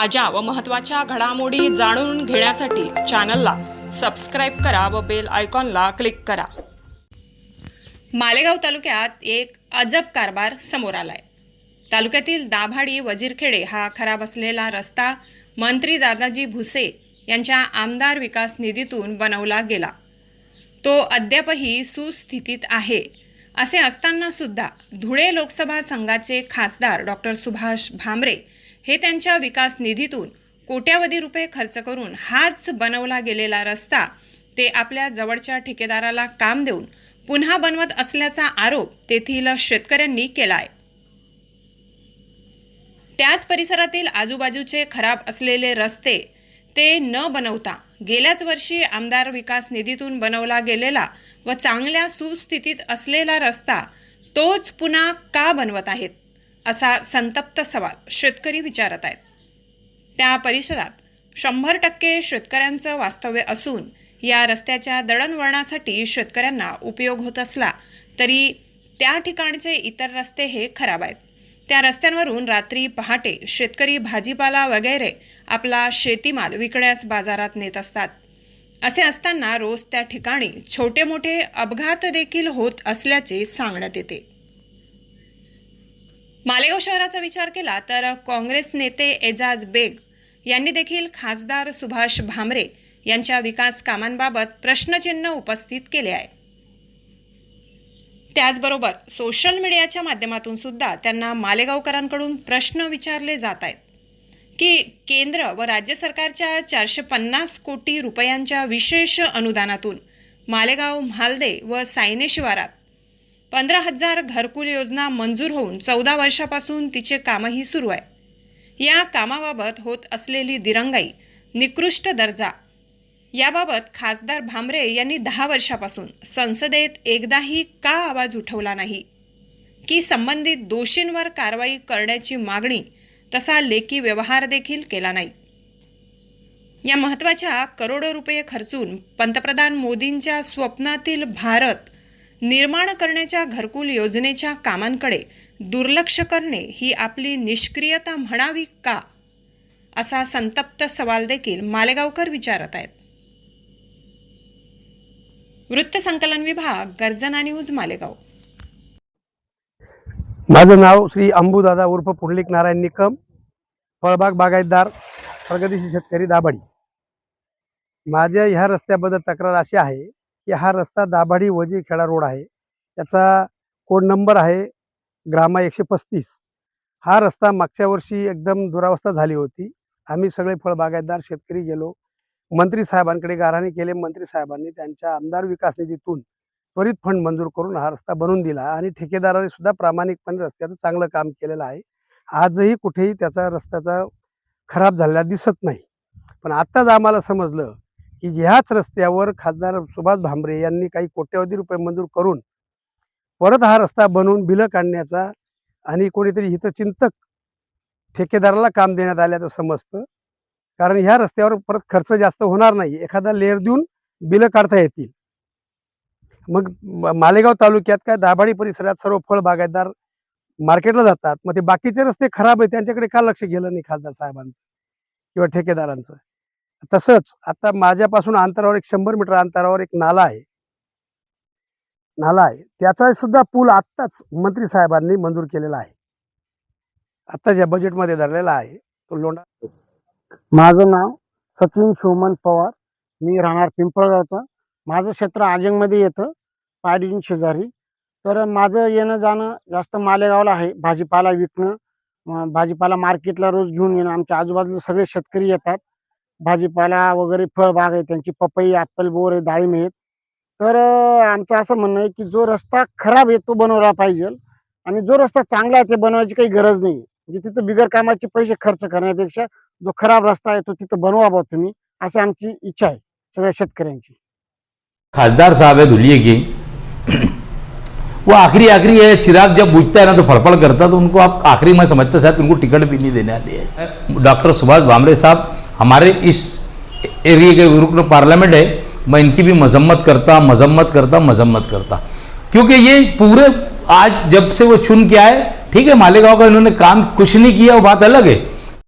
ताज्या व महत्त्वाच्या घडामोडी जाणून घेण्यासाठी चॅनलला सबस्क्राईब करा व बेल आयकॉनला क्लिक करा. मालेगाव तालुक्यात एक अजब कारभार समोर आलाय. तालुक्यातील दाभाडी वजीरखेडे हा खराब असलेला रस्ता मंत्री दादाजी भुसे यांच्या आमदार विकास निधीतून बनवला गेला. तो अद्यापही सुस्थितीत आहे असे असताना सुद्धा धुळे लोकसभा संघाचे खासदार डॉक्टर सुभाष भामरे हे त्यांच्या विकास निधीतून कोट्यावधी रुपये खर्च करून हाच बनवला गेलेला रस्ता ते आपल्या जवळच्या ठेकेदाराला काम देऊन पुन्हा बनवत असल्याचा आरोप तेथील शेतकऱ्यांनी केलाय. त्याच परिसरातील आजूबाजूचे खराब असलेले रस्ते ते न बनवता गेल्याच वर्षी आमदार विकास निधीतून बनवला गेलेला व चांगल्या सुस्थितीत असलेला रस्ता तोच पुन्हा का बनवत आहेत? असा संतप्त सवाल शेतकरी विचारत आहेत. त्या परिसरात शंभर टक्के शेतकऱ्यांचं वास्तव्य असून या रस्त्याच्या दळणवळणासाठी शेतकऱ्यांना उपयोग होत असला तरी त्या ठिकाणचे इतर रस्ते हे खराब आहेत. त्या रस्त्यांवरून रात्री पहाटे शेतकरी भाजीपाला वगैरे आपला शेतीमाल विकण्यास बाजारात नेत असतात. असे असताना रोज त्या ठिकाणी छोटे मोठे अपघात देखील होत असल्याचे सांगण्यात येते. मालेगाव शहराचा विचार केला तर काँग्रेस नेते एजाज बेग यांनी देखील खासदार सुभाष भामरे यांच्या विकास कामांबाबत प्रश्नचिन्ह उपस्थित केले आहे. त्याचबरोबर सोशल मीडियाच्या माध्यमातून सुद्धा त्यांना मालेगावकरांकडून प्रश्न विचारले जात आहेत. की केंद्र व राज्य सरकारच्या चारशे पन्नास कोटी रुपयांच्या विशेष अनुदानातून मालेगाव म्हालदे व सायने शिवारात पंधरा हजार घरकुल योजना मंजूर होऊन चौदा वर्षापासून तिचे कामही सुरू आहे. या कामाबाबत होत असलेली दिरंगाई निकृष्ट दर्जा. याबाबत खासदार भामरे यांनी दहा वर्षापासून संसदेत एकदाही का आवाज उठवला नाही? की संबंधित दोषींवर कारवाई करण्याची मागणी तसा लेखी व्यवहार देखील केला नाही? या महत्त्वाच्या करोडो रुपये खर्चून पंतप्रधान मोदींच्या स्वप्नातील भारत निर्माण करण्याच्या घरकुल योजनेच्या कामांकडे दुर्लक्ष करणे ही आपली निष्क्रियता म्हणावी का? असा संतप्त सवाल देखील मालेगावकर विचारत आहेत. वृत्तसंकलन विभाग गर्जना न्यूज मालेगाव. माझं नाव श्री अंबूदादा उर्फ पुंडलिक नारायण निकम फळबाग बागायतदार प्रगतीशील शेतकरी दाभाडी. माझ्या ह्या रस्त्याबद्दल तक्रार अशी आहे की हा रस्ता दाभाडी वजी खेडा रोड आहे. त्याचा कोड नंबर आहे ग्रामा एकशे पस्तीस. हा रस्ता मागच्या वर्षी एकदम दुरावस्था झाली होती. आम्ही सगळे फळबागायतदार शेतकरी गेलो. मंत्री साहेबांकडे गाराणे केले. मंत्री साहेबांनी त्यांच्या आमदार विकास निधीतून त्वरित फंड मंजूर करून हा रस्ता बनवून दिला आणि ठेकेदाराने सुद्धा प्रामाणिकपणे रस्त्याचं चांगलं काम केलेलं आहे. आजही कुठेही त्याचा रस्त्याचा खराब झालेला दिसत नाही. पण आत्ताच आम्हाला समजलं की ह्याच रस्त्यावर खासदार सुभाष भामरे यांनी काही कोट्यवधी रुपये मंजूर करून परत हा रस्ता बनवून बिलं काढण्याचा आणि कोणीतरी हितचिंतक ठेकेदाराला काम देण्यात आल्याचं समजतं. कारण ह्या रस्त्यावर परत खर्च जास्त होणार नाही. एखादा लेअर देऊन बिलं काढता येतील. मग मालेगाव तालुक्यात काय दाभाडी परिसरात सर्व फळ बागायतदार मार्केटला जातात. मग ते बाकीचे रस्ते खराब आहेत त्यांच्याकडे का लक्ष गेलं नाही खासदार साहेबांचं किंवा ठेकेदारांचं? तसंच आता माझ्यापासून अंतरावर एक शंभर मीटर अंतरावर एक नाला आहे. नाला आहे. त्याचा सुद्धा पूल आत्ताच मंत्री साहेबांनी मंजूर केलेला आहे. आत्ताच्या बजेटमध्ये धरलेला आहे. तो लोंढा माझं नाव सचिन शिवमन पवार. मी राहणार पिंपळगावचा. माझं क्षेत्र आजंगमध्ये येतं पाडीन शेजारी. तर माझं येणं जाणं जास्त मालेगावला आहे. भाजीपाला विकणं भाजीपाला मार्केटला रोज घेऊन येणं. आमच्या आजूबाजूला सगळे शेतकरी येतात. भाजीपाला वगैरे फळबाग आहे त्यांची पपई ॲपल बोर आहे डाळिंब आहेत. तर आमचं असं म्हणणं आहे की जो रस्ता खराब आहे तो बनवला पाहिजे आणि जो रस्ता चांगला आहे ते बनवायची काही गरज नाही म्हणजे तिथं बिगर कामाचे पैसे खर्च करण्यापेक्षा जो खराब रस्ता आहे तो तिथं बनवा बा तुम्ही अशी आमची इच्छा आहे सगळ्या शेतकऱ्यांची. खासदार साहब है धुलिए की. वो आखिरी आखिरी है चिराग जब बुझता है ना तो फड़फड़ करता तो उनको आप आखिरी में समझते शायद उनको टिकट भी नहीं देने वाली है। डॉक्टर सुभाष भामरे साहब हमारे इस एरिए के रुकन पार्लियामेंट है, मैं इनकी भी मजम्मत करता मजम्मत करता मजम्मत करता। क्योंकि ये पूरे आज जब से वो चुन के आए, ठीक है, मालेगांव का इन्होंने काम कुछ नहीं किया, वो बात अलग है।